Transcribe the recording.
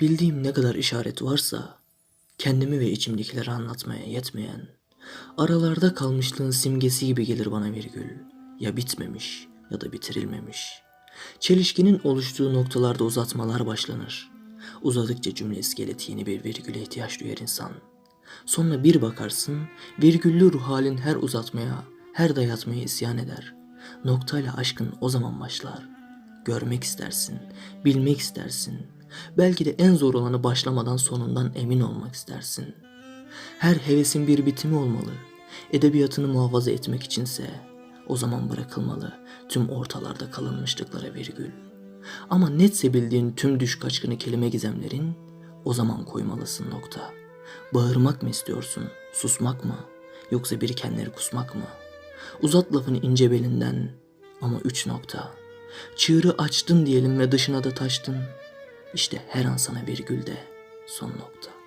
Bildiğim ne kadar işaret varsa kendimi ve içimdekileri anlatmaya yetmeyen aralarda kalmışlığın simgesi gibi gelir bana virgül. Ya bitmemiş ya da bitirilmemiş. Çelişkinin oluştuğu noktalarda uzatmalar başlanır. Uzadıkça cümle iskeleti yeni bir virgüle ihtiyaç duyar insan. Sonra bir bakarsın virgüllü ruh halin her uzatmaya, her dayatmaya isyan eder. Noktayla aşkın o zaman başlar. Görmek istersin, bilmek istersin. Belki de en zor olanı başlamadan sonundan emin olmak istersin. Her hevesin bir bitimi olmalı. Edebiyatını muhafaza etmek içinse o zaman bırakılmalı tüm ortalarda kalınmışlıklara virgül. Ama netse bildiğin tüm düş kaçkını kelime gizemlerin o zaman koymalısın nokta. Bağırmak mı istiyorsun, susmak mı? Yoksa birikenleri kusmak mı? Uzat lafını ince belinden ama üç nokta. Çığırı açtın diyelim ve dışına da taştın. İşte her an sana virgül de son nokta.